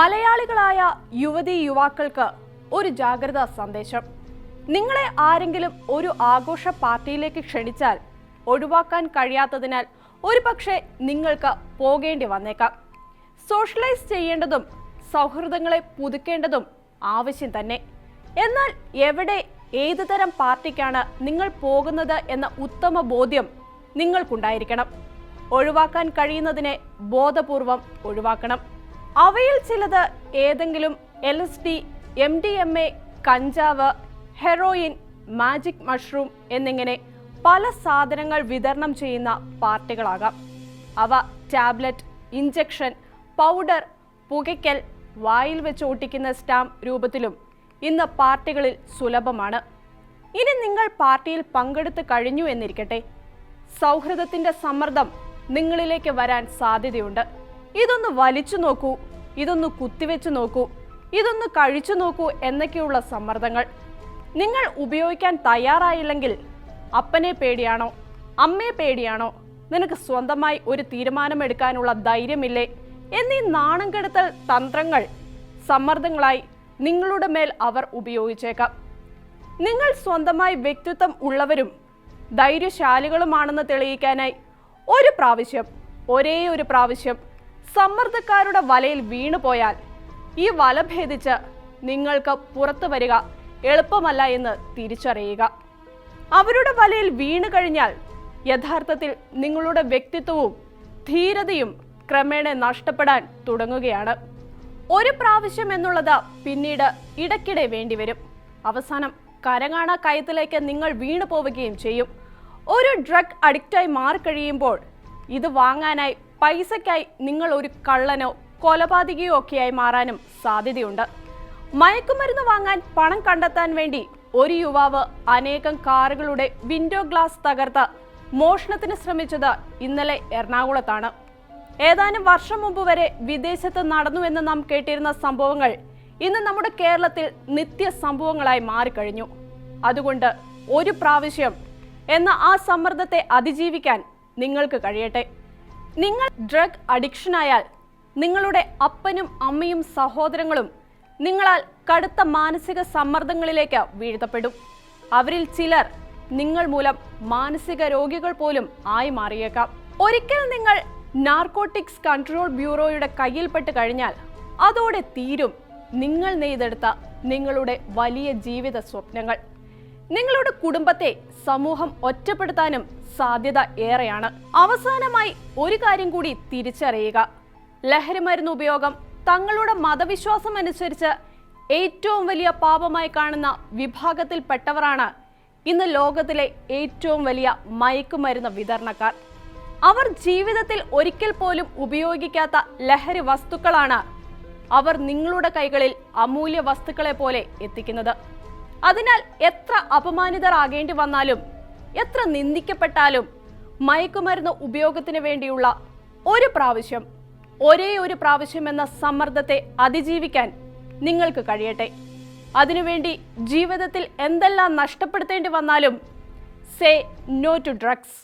മലയാളികളായ യുവതി യുവാക്കൾക്ക് ഒരു ജാഗ്രതാ സന്ദേശം. നിങ്ങളെ ആരെങ്കിലും ഒരു ആഘോഷ പാർട്ടിയിലേക്ക് ക്ഷണിച്ചാൽ ഒഴിവാക്കാൻ കഴിയാത്തതിനാൽ ഒരുപക്ഷെ നിങ്ങൾക്ക് പോകേണ്ടി വന്നേക്കാം. സോഷ്യലൈസ് ചെയ്യേണ്ടതും സൗഹൃദങ്ങളെ പുതുക്കേണ്ടതും ആവശ്യം തന്നെ. എന്നാൽ എവിടെ ഏതു തരം പാർട്ടിക്കാണ് നിങ്ങൾ പോകുന്നത് എന്ന ഉത്തമ ബോധ്യം നിങ്ങൾക്കുണ്ടായിരിക്കണം. ഒഴിവാക്കാൻ കഴിയുന്നതിനെ ബോധപൂർവം ഒഴിവാക്കണം. അവയിൽ ചിലത് ഏതെങ്കിലും L S D M D M A കഞ്ചാവ് ഹെറോയിൻ മാജിക് മഷ്റൂം എന്നിങ്ങനെ പല സാധനങ്ങൾ വിതരണം ചെയ്യുന്ന പാർട്ടികളാകാം. അവ ടാബ്ലറ്റ് ഇഞ്ചക്ഷൻ പൗഡർ പുകയ്ക്കൽ വായിൽ വെച്ച് ഒട്ടിക്കുന്ന സ്റ്റാമ്പ് രൂപത്തിലും ഇന്ന് പാർട്ടികളിൽ സുലഭമാണ്. ഇനി നിങ്ങൾ പാർട്ടിയിൽ പങ്കെടുത്ത് കഴിഞ്ഞു എന്നിരിക്കട്ടെ. സൗഹൃദത്തിന്റെ സമ്മർദ്ദം നിങ്ങളിലേക്ക് വരാൻ സാധ്യതയുണ്ട്. ഇതൊന്ന് വലിച്ചു നോക്കൂ ഇതൊന്ന് കുത്തിവെച്ച് നോക്കൂ ഇതൊന്ന് കഴിച്ചു നോക്കൂ എന്നൊക്കെയുള്ള സമ്മർദ്ദങ്ങൾ. നിങ്ങൾ ഉപയോഗിക്കാൻ തയ്യാറായില്ലെങ്കിൽ അപ്പനെ പേടിയാണോ അമ്മയെ പേടിയാണോ നിനക്ക് സ്വന്തമായി ഒരു തീരുമാനമെടുക്കാനുള്ള ധൈര്യമില്ലേ എന്നീ നാണം കെടുത്തൽ തന്ത്രങ്ങൾ സമ്മർദ്ദങ്ങളായി നിങ്ങളുടെ മേൽ അവർ ഉപയോഗിച്ചേക്കാം. നിങ്ങൾ സ്വന്തമായി വ്യക്തിത്വം ഉള്ളവരും ധൈര്യശാലികളുമാണെന്ന് തെളിയിക്കാനായി ഒരു പ്രാവശ്യം ഒരേ ഒരു പ്രാവശ്യം സമ്മർദ്ദക്കാരുടെ വലയിൽ വീണുപോയാൽ ഈ വല ഭേദിച്ച് നിങ്ങൾക്ക് പുറത്തു വരിക എളുപ്പമല്ല എന്ന് തിരിച്ചറിയുക. അവരുടെ വലയിൽ വീണു കഴിഞ്ഞാൽ യഥാർത്ഥത്തിൽ നിങ്ങളുടെ വ്യക്തിത്വവും ധീരതയും ക്രമേണ നഷ്ടപ്പെടാൻ തുടങ്ങുകയാണ്. ഒരു പ്രാവശ്യം എന്നുള്ളത് പിന്നീട് ഇടയ്ക്കിടെ വേണ്ടിവരും അവസാനം കരങ്ങാണ കയത്തിലേക്ക് നിങ്ങൾ വീണു പോവുകയും ചെയ്യും. ഒരു ഡ്രഗ് അഡിക്റ്റായി മാറിക്കഴിയുമ്പോൾ ഇത് വാങ്ങാനായി പൈസയ്ക്കായി നിങ്ങൾ ഒരു കള്ളനോ കൊലപാതകയോ ഒക്കെയായി മാറാനും സാധ്യതയുണ്ട്. മയക്കുമരുന്ന് വാങ്ങാൻ പണം കണ്ടെത്താൻ വേണ്ടി ഒരു യുവാവ് അനേകം കാറുകളുടെ വിൻഡോ ഗ്ലാസ് തകർത്ത് മോഷണത്തിന് ശ്രമിച്ചത് ഇന്നലെ എറണാകുളത്താണ്. ഏതാനും വർഷം മുമ്പ് വരെ വിദേശത്ത് നടന്നുവെന്ന് നാം കേട്ടിരുന്ന സംഭവങ്ങൾ ഇന്ന് നമ്മുടെ കേരളത്തിൽ നിത്യ സംഭവങ്ങളായി മാറിക്കഴിഞ്ഞു. അതുകൊണ്ട് ഒരു പ്രാവശ്യം എന്ന ആ സമ്മർദ്ദത്തെ അതിജീവിക്കാൻ നിങ്ങൾക്ക് കഴിയട്ടെ. നിങ്ങൾ ഡ്രഗ് അഡിക്ഷൻ ആയാൽ നിങ്ങളുടെ അപ്പനും അമ്മയും സഹോദരങ്ങളും നിങ്ങളാൽ കടുത്ത മാനസിക സമ്മർദ്ദങ്ങളിലേക്ക് വീഴ്ത്തപ്പെടും. അവരിൽ ചിലർ നിങ്ങൾ മൂലം മാനസിക രോഗികൾ പോലും ആയി മാറിയേക്കാം. ഒരിക്കൽ നിങ്ങൾ നാർക്കോട്ടിക്സ് കൺട്രോൾ ബ്യൂറോയുടെ കയ്യിൽപ്പെട്ട് കഴിഞ്ഞാൽ അതോടെ തീരും നിങ്ങൾ നെയ്തെടുത്ത നിങ്ങളുടെ വലിയ ജീവിത സ്വപ്നങ്ങൾ. നിങ്ങളുടെ കുടുംബത്തെ സമൂഹം ഒറ്റപ്പെടുത്താനും സാധ്യത ഏറെയാണ്. അവസാനമായി ഒരു കാര്യം കൂടി തിരിച്ചറിയുക. ലഹരിമരുന്ന് ഉപയോഗം തങ്ങളുടെ മതവിശ്വാസം അനുസരിച്ച് ഏറ്റവും വലിയ പാപമായി കാണുന്ന വിഭാഗത്തിൽപ്പെട്ടവരാണ് ഇന്ന് ലോകത്തിലെ ഏറ്റവും വലിയ മയക്കുമരുന്ന് വിതരണക്കാർ. അവർ ജീവിതത്തിൽ ഒരിക്കൽ പോലും ഉപയോഗിക്കാത്ത ലഹരി വസ്തുക്കളാണ് അവർ നിങ്ങളുടെ കൈകളിൽ അമൂല്യ വസ്തുക്കളെ പോലെ എത്തിക്കുന്നത്. അതിനാൽ എത്ര അപമാനിതരാകേണ്ടി വന്നാലും എത്ര നിന്ദിക്കപ്പെട്ടാലും മയക്കുമരുന്ന് ഉപയോഗത്തിന് വേണ്ടിയുള്ള ഒരു പ്രാവശ്യം ഒരേ ഒരു പ്രാവശ്യം എന്ന സമ്മർദ്ദത്തെ അതിജീവിക്കാൻ നിങ്ങൾക്ക് കഴിയട്ടെ. അതിനുവേണ്ടി ജീവിതത്തിൽ എന്തെല്ലാം നഷ്ടപ്പെടുത്തേണ്ടി വന്നാലും സേ നോ ടു ഡ്രഗ്സ്.